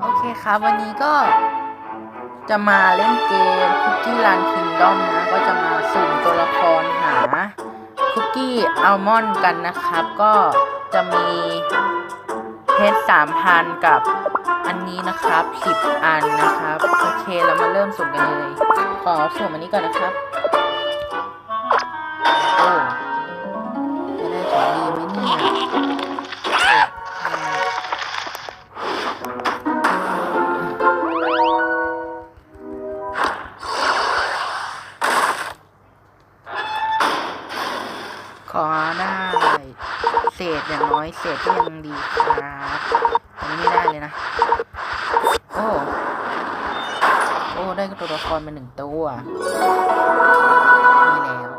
โอเคครับ วันนี้ก็จะมาเล่นเกม Cookie Run Kingdom นะ ก็จะมาสุ่มตัวละครหาคุกกี้อัลมอนด์กันนะครับ ก็จะมีเพชรสามพันกับอันนี้นะครับสิบอันนะครับ โอเคเรามาเริ่มสุ่มกันเลย ขอสุ่มอันนี้ก่อนนะครับ อได้เศษอย่างน้อยเศษก็ยังดีครับอันนี้ไม่ได้เลยนะ โอ้ โอ้ ได้ตัวละครมาหนึ่งตัวมีแล้ว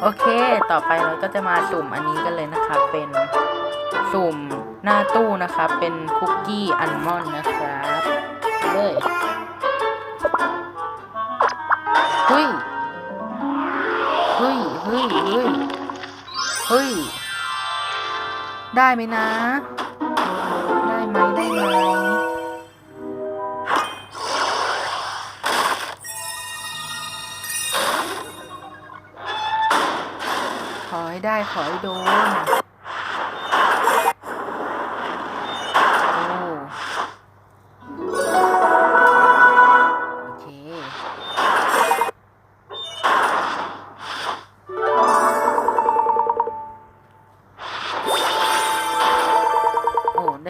โอเค ต่อไปเราก็จะมาสุ่มอันนี้กันเลยนะครับเป็นสุ่มหน้าตู้นะครับเป็นคุกกี้อัลมอนด์นะครับเลย เฮ้ยเฮ้ยเฮ้ย ได้ไหมนะ ได้ไหมได้ไหมขอให้ได้ขอให้โดน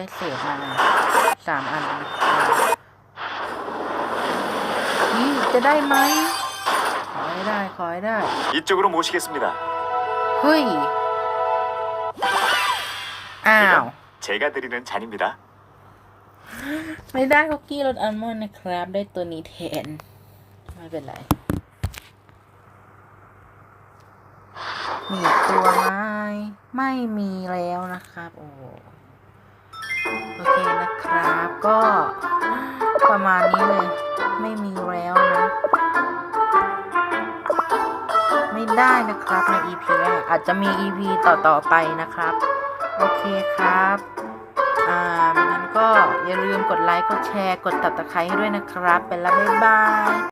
ได้เศษมาสามอันนี่จะได้ไหม ขอให้ได้ ขอให้ได้ 이쪽으로 모시겠습니다. เฮ้ย อ้าว 제가 드리는 잔입니다. ไม่ได้คุกกี้รสอัลมอนด์นะครับ ได้ตัวนี้แทน ไม่เป็นไร มีอีกตัวไหมไม่มีแล้วนะครับ โอ้ โอเคนะครับ ก็ประมาณนี้เลย ไม่มีแล้วนะ ไม่ได้นะครับใน EP แรกอาจจะมี EP ต่อๆไปนะครับ โอเคครับอ่างั้นก็อย่าลืมกดไลค์ กดแชร์ กดตับตะไคร้ให้ด้วยนะครับ เป็นแล้วบ๊ายบาย